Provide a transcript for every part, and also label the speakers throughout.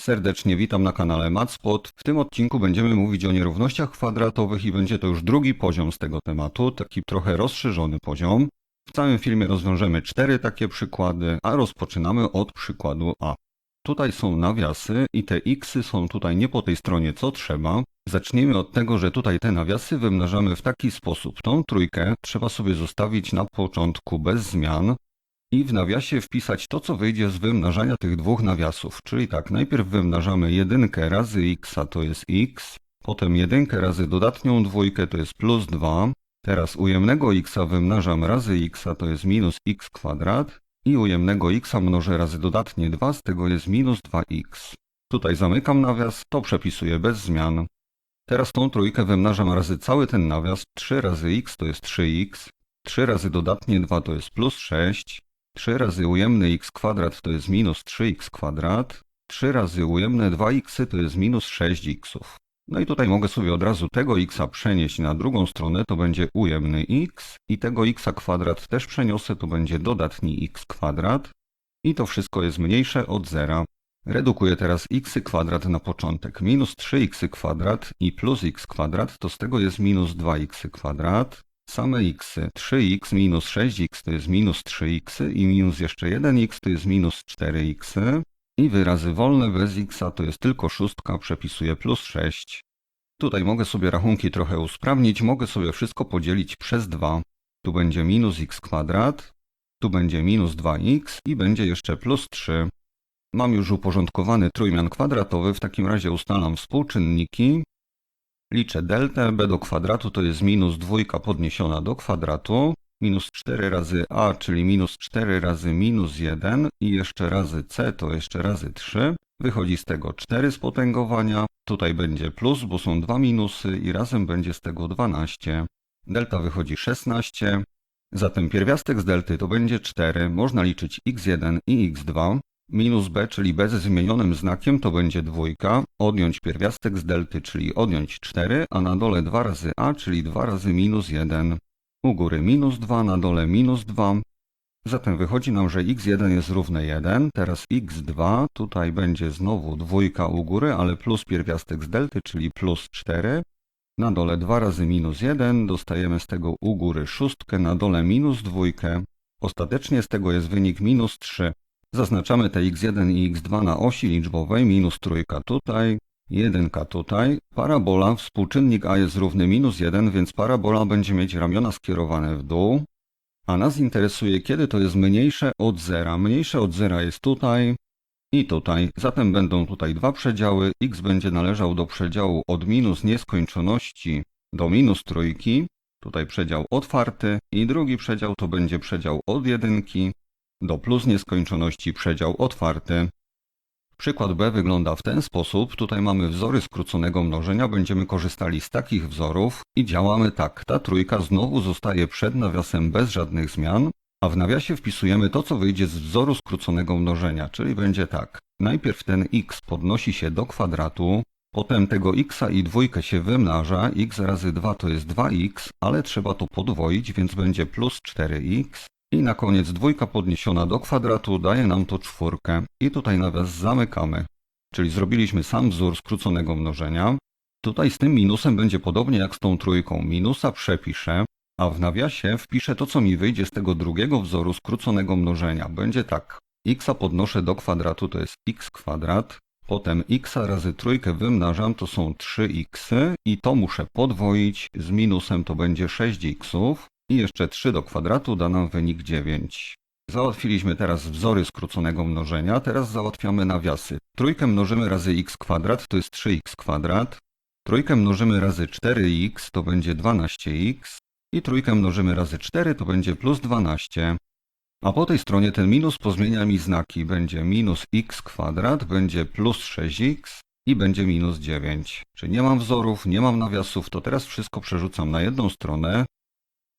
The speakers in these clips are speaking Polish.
Speaker 1: Serdecznie witam na kanale Matspot. W tym odcinku będziemy mówić o nierównościach kwadratowych i będzie to już drugi poziom z tego tematu, taki trochę rozszerzony poziom. W całym filmie rozwiążemy cztery takie przykłady, a rozpoczynamy od przykładu A. Tutaj są nawiasy i te xy są tutaj nie po tej stronie co trzeba. Zacznijmy od tego, że tutaj te nawiasy wymnażamy w taki sposób. Tą trójkę trzeba sobie zostawić na początku bez zmian i w nawiasie wpisać to, co wyjdzie z wymnażania tych dwóch nawiasów. Czyli tak, najpierw wymnażamy jedynkę razy x, to jest x, potem jedynkę razy dodatnią dwójkę, to jest plus 2. Teraz ujemnego x wymnażam razy x, to jest minus x kwadrat i ujemnego x mnożę razy dodatnie 2, z tego jest minus 2x. Tutaj zamykam nawias, to przepisuję bez zmian. Teraz tą trójkę wymnażam razy cały ten nawias, 3 razy x to jest 3x, 3 razy dodatnie 2 to jest plus 6, 3 razy ujemny x kwadrat to jest minus 3x kwadrat, 3 razy ujemne 2x to jest minus 6x. No i tutaj mogę sobie od razu tego x przenieść na drugą stronę, to będzie ujemny x i tego x kwadrat też przeniosę, to będzie dodatni x kwadrat i to wszystko jest mniejsze od zera. Redukuję teraz x kwadrat na początek. Minus 3x kwadrat i plus x kwadrat to z tego jest minus 2x kwadrat. Same x. 3x minus 6x to jest minus 3x i minus jeszcze 1x to jest minus 4x. I wyrazy wolne bez x to jest tylko szóstka, przepisuję plus 6. Tutaj mogę sobie rachunki trochę usprawnić, mogę sobie wszystko podzielić przez 2. Tu będzie minus x kwadrat, tu będzie minus 2x i będzie jeszcze plus 3. Mam już uporządkowany trójmian kwadratowy, w takim razie ustalam współczynniki. Liczę deltę, b do kwadratu to jest minus dwójka podniesiona do kwadratu, minus 4 razy a, czyli minus 4 razy minus 1 i jeszcze razy c to jeszcze razy 3. Wychodzi z tego 4 spotęgowania, tutaj będzie plus, bo są dwa minusy i razem będzie z tego 12. Delta wychodzi 16, zatem pierwiastek z delty to będzie 4, można liczyć x1 i x2. Minus b, czyli b ze zmienionym znakiem, to będzie dwójka. Odjąć pierwiastek z delty, czyli odjąć 4, a na dole 2 razy a, czyli 2 razy minus 1. U góry minus 2, na dole minus 2. Zatem wychodzi nam, że x1 jest równe 1. Teraz x2, tutaj będzie znowu dwójka u góry, ale plus pierwiastek z delty, czyli plus 4. Na dole 2 razy minus 1, dostajemy z tego u góry szóstkę, na dole minus dwójkę. Ostatecznie z tego jest wynik minus 3. Zaznaczamy te x1 i x2 na osi liczbowej, minus trójka tutaj, jedynka tutaj. Parabola, współczynnik a jest równy minus 1, więc parabola będzie mieć ramiona skierowane w dół. A nas interesuje, kiedy to jest mniejsze od zera. Mniejsze od zera jest tutaj i tutaj. Zatem będą tutaj dwa przedziały. x będzie należał do przedziału od minus nieskończoności do minus trójki. Tutaj przedział otwarty i drugi przedział to będzie przedział od jedynki do plus nieskończoności przedział otwarty. Przykład B wygląda w ten sposób. Tutaj mamy wzory skróconego mnożenia. Będziemy korzystali z takich wzorów i działamy tak. Ta trójka znowu zostaje przed nawiasem bez żadnych zmian, a w nawiasie wpisujemy to, co wyjdzie z wzoru skróconego mnożenia, czyli będzie tak. Najpierw ten x podnosi się do kwadratu, potem tego x i dwójkę się wymnaża, x razy 2 to jest 2x, ale trzeba to podwoić, więc będzie plus 4x. I na koniec dwójka podniesiona do kwadratu daje nam to czwórkę. I tutaj nawias zamykamy. Czyli zrobiliśmy sam wzór skróconego mnożenia. Tutaj z tym minusem będzie podobnie jak z tą trójką. Minusa przepiszę, a w nawiasie wpiszę to, co mi wyjdzie z tego drugiego wzoru skróconego mnożenia. Będzie tak. x podnoszę do kwadratu, to jest x kwadrat. Potem x razy trójkę wymnażam, to są 3x i to muszę podwoić. Z minusem to będzie 6x. I jeszcze 3 do kwadratu da nam wynik 9. Załatwiliśmy teraz wzory skróconego mnożenia, teraz załatwiamy nawiasy. Trójkę mnożymy razy x kwadrat, to jest 3x kwadrat. Trójkę mnożymy razy 4x, to będzie 12x. I trójkę mnożymy razy 4, to będzie plus 12. A po tej stronie ten minus pozmienia mi znaki. Będzie minus x kwadrat, będzie plus 6x i będzie minus 9. Czyli nie mam wzorów, nie mam nawiasów, to teraz wszystko przerzucam na jedną stronę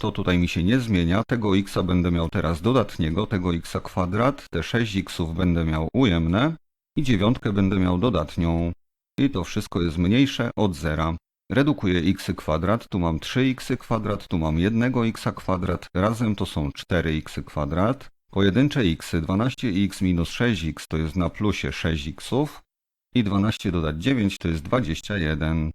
Speaker 1: to tutaj mi się nie zmienia. Tego x będę miał teraz dodatniego, tego x kwadrat, te 6x będę miał ujemne i dziewiątkę będę miał dodatnią. I to wszystko jest mniejsze od zera. Redukuję x kwadrat, tu mam 3x kwadrat, tu mam 1x kwadrat, razem to są 4x kwadrat. Pojedyncze x, 12x minus 6x to jest na plusie 6x. i 12 dodać 9 to jest 21.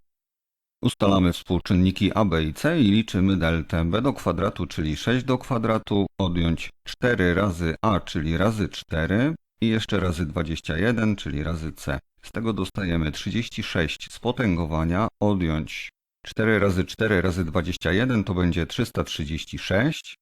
Speaker 1: Ustalamy współczynniki a, b i c i liczymy deltę b do kwadratu, czyli 6 do kwadratu, odjąć 4 razy a, czyli razy 4 i jeszcze razy 21, czyli razy c. Z tego dostajemy 36 spotęgowania, odjąć 4 razy 4 razy 21 to będzie 336,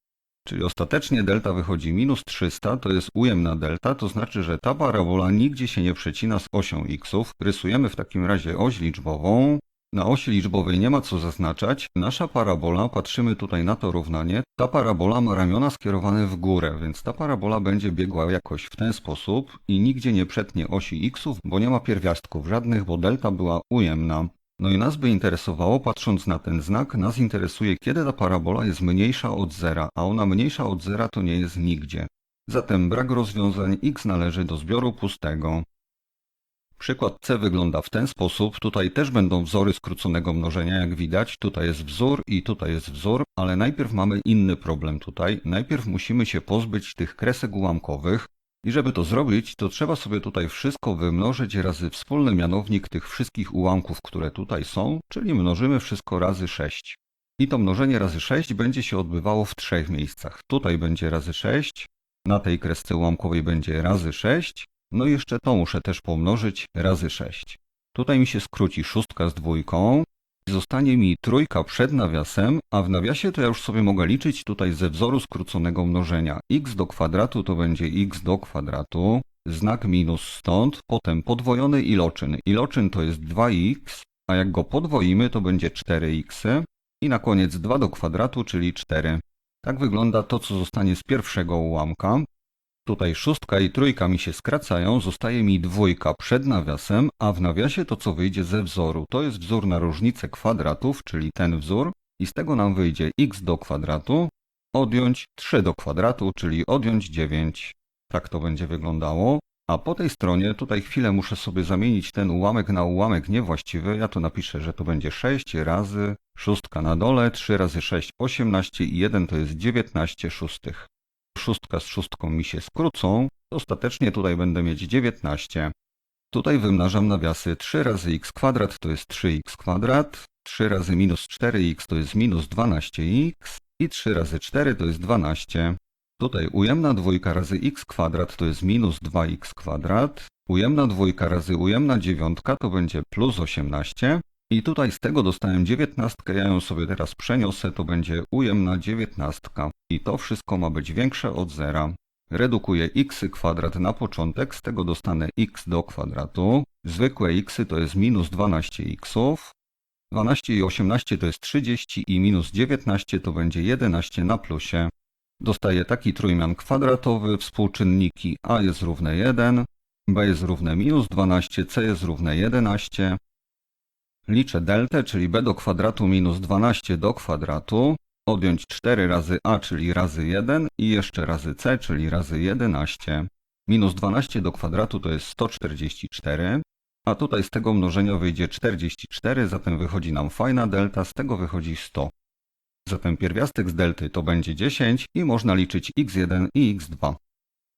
Speaker 1: czyli ostatecznie delta wychodzi minus 300, to jest ujemna delta, to znaczy, że ta parabola nigdzie się nie przecina z osią xów. Rysujemy w takim razie oś liczbową. Na osi liczbowej nie ma co zaznaczać. Nasza parabola, patrzymy tutaj na to równanie, ta parabola ma ramiona skierowane w górę, więc ta parabola będzie biegła jakoś w ten sposób i nigdzie nie przetnie osi xów, bo nie ma pierwiastków żadnych, bo delta była ujemna. No i nas by interesowało, patrząc na ten znak, nas interesuje, kiedy ta parabola jest mniejsza od zera, a ona mniejsza od zera to nie jest nigdzie. Zatem brak rozwiązań x należy do zbioru pustego. Przykład C wygląda w ten sposób. Tutaj też będą wzory skróconego mnożenia, jak widać. Tutaj jest wzór i tutaj jest wzór, ale najpierw mamy inny problem tutaj. Najpierw musimy się pozbyć tych kresek ułamkowych. I żeby to zrobić, to trzeba sobie tutaj wszystko wymnożyć razy wspólny mianownik tych wszystkich ułamków, które tutaj są, czyli mnożymy wszystko razy 6. I to mnożenie razy 6 będzie się odbywało w trzech miejscach. Tutaj będzie razy 6, na tej kresce ułamkowej będzie razy 6, no i jeszcze to muszę też pomnożyć razy 6. Tutaj mi się skróci szóstka z dwójką, Zostanie mi trójka przed nawiasem, a w nawiasie to ja już sobie mogę liczyć tutaj ze wzoru skróconego mnożenia. x do kwadratu to będzie x do kwadratu, znak minus stąd, potem podwojony iloczyn. Iloczyn to jest 2x, a jak go podwoimy to będzie 4x i na koniec 2 do kwadratu, czyli 4. Tak wygląda to, co zostanie z pierwszego ułamka. Tutaj szóstka i trójka mi się skracają, zostaje mi dwójka przed nawiasem, a w nawiasie to co wyjdzie ze wzoru. To jest wzór na różnicę kwadratów, czyli ten wzór i z tego nam wyjdzie x do kwadratu, odjąć 3 do kwadratu, czyli odjąć 9. Tak to będzie wyglądało. A po tej stronie, tutaj chwilę muszę sobie zamienić ten ułamek na ułamek niewłaściwy. Ja tu napiszę, że to będzie 6 razy szóstka na dole, 3 razy 6 18 i 1 to jest 19 szóstych szóstka z szóstką mi się skrócą, ostatecznie tutaj będę mieć 19. Tutaj wymnażam nawiasy 3 razy x kwadrat to jest 3x kwadrat, 3 razy minus 4x to jest minus 12x i 3 razy 4 to jest 12. Tutaj ujemna dwójka razy x kwadrat to jest minus 2x kwadrat, ujemna dwójka razy ujemna dziewiątka to będzie plus 18, i tutaj z tego dostałem dziewiętnastkę, ja ją sobie teraz przeniosę, to będzie ujemna dziewiętnastka. I to wszystko ma być większe od zera. Redukuję x kwadrat na początek, z tego dostanę x do kwadratu. Zwykłe x to jest minus 12 xów. 12 i 18 to jest 30 i minus 19 to będzie 11 na plusie. Dostaję taki trójmian kwadratowy, współczynniki a jest równe 1, b jest równe minus 12, c jest równe 11, Liczę deltę, czyli b do kwadratu minus 12 do kwadratu, odjąć 4 razy a, czyli razy 1 i jeszcze razy c, czyli razy 11. Minus 12 do kwadratu to jest 144, a tutaj z tego mnożenia wyjdzie 44, zatem wychodzi nam fajna delta, z tego wychodzi 100. Zatem pierwiastek z delty to będzie 10 i można liczyć x1 i x2.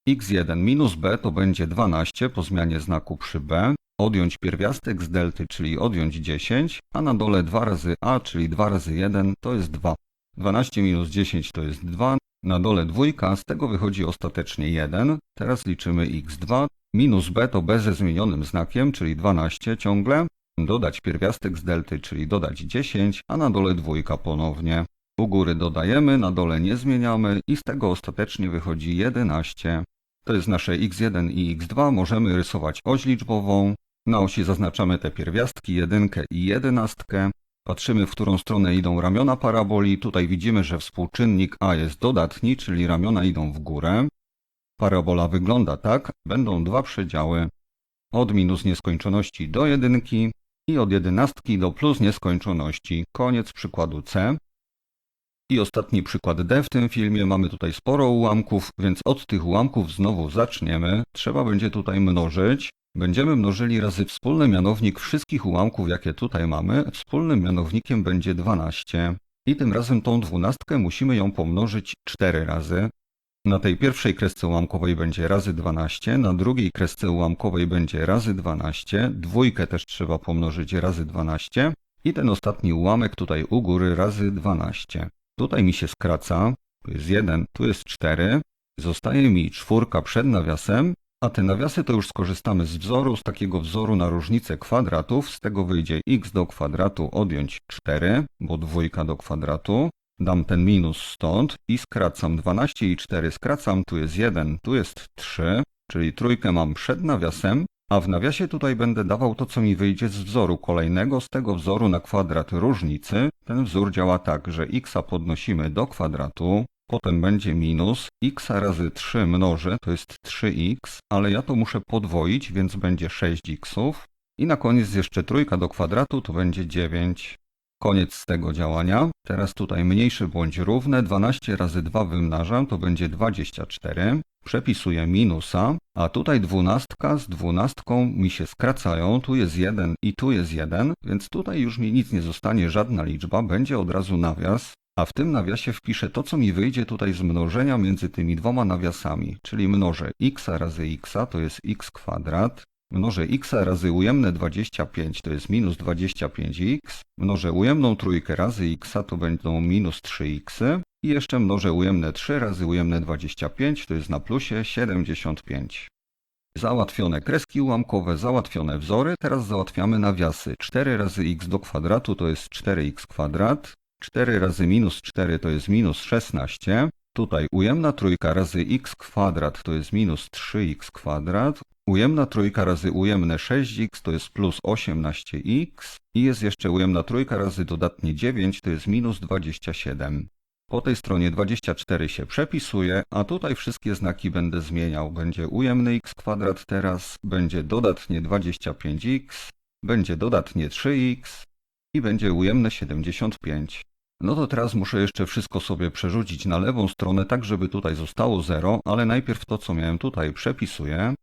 Speaker 1: x1 minus b to będzie 12 po zmianie znaku przy b, odjąć pierwiastek z delty, czyli odjąć 10, a na dole 2 razy a, czyli 2 razy 1 to jest 2. 12 minus 10 to jest 2, na dole dwójka, z tego wychodzi ostatecznie 1. Teraz liczymy x2, minus b to b ze zmienionym znakiem, czyli 12 ciągle, dodać pierwiastek z delty, czyli dodać 10, a na dole dwójka ponownie. U góry dodajemy, na dole nie zmieniamy i z tego ostatecznie wychodzi 11. To jest nasze x1 i x2, możemy rysować oś liczbową, na osi zaznaczamy te pierwiastki, jedynkę i jedenastkę. Patrzymy, w którą stronę idą ramiona paraboli. Tutaj widzimy, że współczynnik a jest dodatni, czyli ramiona idą w górę. Parabola wygląda tak. Będą dwa przedziały. Od minus nieskończoności do jedynki i od jedenastki do plus nieskończoności. Koniec przykładu C. I ostatni przykład D w tym filmie. Mamy tutaj sporo ułamków, więc od tych ułamków znowu zaczniemy. Trzeba będzie tutaj mnożyć. Będziemy mnożyli razy wspólny mianownik wszystkich ułamków, jakie tutaj mamy. Wspólnym mianownikiem będzie 12. I tym razem tą dwunastkę musimy ją pomnożyć 4 razy. Na tej pierwszej kresce ułamkowej będzie razy 12, na drugiej kresce ułamkowej będzie razy 12, dwójkę też trzeba pomnożyć razy 12 i ten ostatni ułamek tutaj u góry razy 12. Tutaj mi się skraca, tu jest 1, tu jest 4, zostaje mi czwórka przed nawiasem, a te nawiasy to już skorzystamy z wzoru, z takiego wzoru na różnicę kwadratów, z tego wyjdzie x do kwadratu odjąć 4, bo dwójka do kwadratu, dam ten minus stąd i skracam 12 i 4 skracam, tu jest 1, tu jest 3, czyli trójkę mam przed nawiasem, a w nawiasie tutaj będę dawał to, co mi wyjdzie z wzoru kolejnego, z tego wzoru na kwadrat różnicy. Ten wzór działa tak, że x podnosimy do kwadratu, potem będzie minus, x razy 3 mnożę, to jest 3x, ale ja to muszę podwoić, więc będzie 6x. I na koniec jeszcze trójka do kwadratu, to będzie 9. Koniec z tego działania. Teraz tutaj mniejsze bądź równe. 12 razy 2 wymnażam, to będzie 24. Przepisuję minusa, a tutaj dwunastka z dwunastką mi się skracają. Tu jest 1 i tu jest 1, więc tutaj już mi nic nie zostanie, żadna liczba. Będzie od razu nawias. A w tym nawiasie wpiszę to, co mi wyjdzie tutaj z mnożenia między tymi dwoma nawiasami, czyli mnożę x razy x, to jest x kwadrat, Mnożę x razy ujemne 25 to jest minus 25x. Mnożę ujemną trójkę razy x to będą minus 3x. I jeszcze mnożę ujemne 3 razy ujemne 25 to jest na plusie 75. Załatwione kreski ułamkowe, załatwione wzory. Teraz załatwiamy nawiasy. 4 razy x do kwadratu to jest 4x kwadrat. 4 razy minus 4 to jest minus 16. Tutaj ujemna trójka razy x kwadrat to jest minus 3x kwadrat. Ujemna trójka razy ujemne 6x to jest plus 18x i jest jeszcze ujemna trójka razy dodatnie 9 to jest minus 27. Po tej stronie 24 się przepisuje, a tutaj wszystkie znaki będę zmieniał. Będzie ujemny x kwadrat teraz, będzie dodatnie 25x, będzie dodatnie 3x i będzie ujemne 75. No to teraz muszę jeszcze wszystko sobie przerzucić na lewą stronę, tak żeby tutaj zostało 0, ale najpierw to, co miałem tutaj, przepisuję.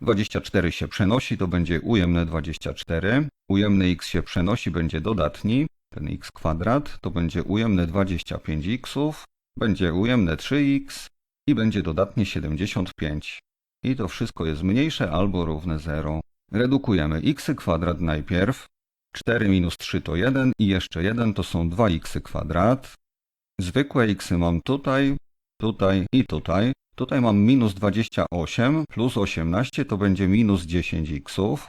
Speaker 1: 24 się przenosi, to będzie ujemne 24. Ujemny x się przenosi, będzie dodatni, ten x kwadrat, to będzie ujemne 25x, będzie ujemne 3x i będzie dodatnie 75. I to wszystko jest mniejsze albo równe 0. Redukujemy x kwadrat najpierw. 4 minus 3 to 1 i jeszcze 1 to są 2x kwadrat. Zwykłe x mam tutaj, tutaj i tutaj. Tutaj mam minus 28 plus 18 to będzie minus 10x.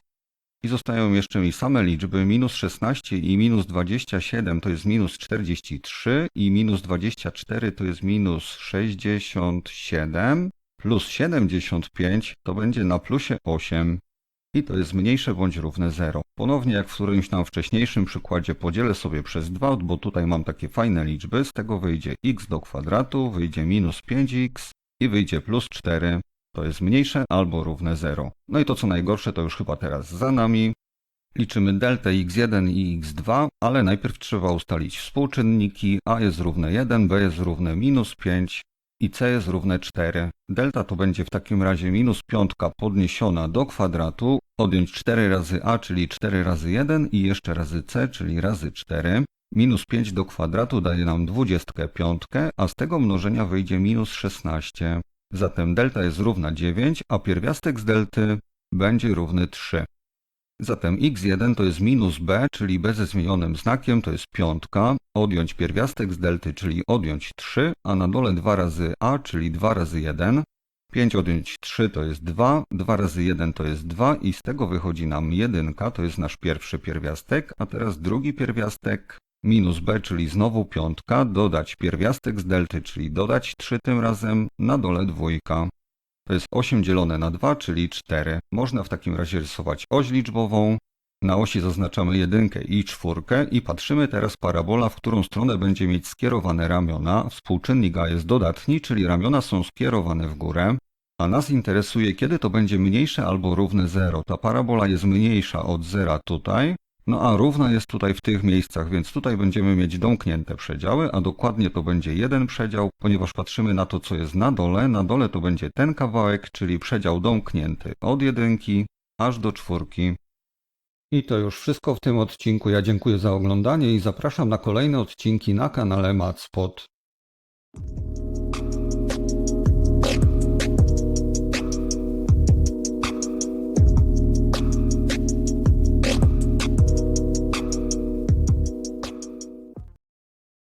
Speaker 1: I zostają jeszcze mi same liczby minus 16 i minus 27 to jest minus 43 i minus 24 to jest minus 67 plus 75 to będzie na plusie 8 i to jest mniejsze bądź równe 0. Ponownie jak w którymś tam wcześniejszym przykładzie podzielę sobie przez 2, bo tutaj mam takie fajne liczby, z tego wyjdzie x do kwadratu, wyjdzie minus 5x i wyjdzie plus 4. To jest mniejsze albo równe 0. No i to co najgorsze to już chyba teraz za nami. Liczymy deltę x1 i x2, ale najpierw trzeba ustalić współczynniki. a jest równe 1, b jest równe minus 5 i c jest równe 4. Delta to będzie w takim razie minus piątka podniesiona do kwadratu, odjąć 4 razy a, czyli 4 razy 1 i jeszcze razy c, czyli razy 4. Minus 5 do kwadratu daje nam 25, a z tego mnożenia wyjdzie minus 16. Zatem delta jest równa 9, a pierwiastek z delty będzie równy 3. Zatem x1 to jest minus b, czyli b ze zmienionym znakiem, to jest piątka, odjąć pierwiastek z delty, czyli odjąć 3, a na dole 2 razy a, czyli 2 razy 1. 5 odjąć 3 to jest 2, 2 razy 1 to jest 2 i z tego wychodzi nam 1, to jest nasz pierwszy pierwiastek, a teraz drugi pierwiastek minus b, czyli znowu piątka, dodać pierwiastek z delty, czyli dodać 3 tym razem, na dole dwójka. To jest 8 dzielone na 2, czyli 4. Można w takim razie rysować oś liczbową. Na osi zaznaczamy jedynkę i czwórkę i patrzymy teraz parabola, w którą stronę będzie mieć skierowane ramiona. Współczynnik A jest dodatni, czyli ramiona są skierowane w górę. A nas interesuje, kiedy to będzie mniejsze albo równe 0. Ta parabola jest mniejsza od 0 tutaj, no a równa jest tutaj w tych miejscach, więc tutaj będziemy mieć domknięte przedziały, a dokładnie to będzie jeden przedział, ponieważ patrzymy na to, co jest na dole. Na dole to będzie ten kawałek, czyli przedział domknięty od jedynki aż do czwórki. I to już wszystko w tym odcinku. Ja dziękuję za oglądanie i zapraszam na kolejne odcinki na kanale Matspot.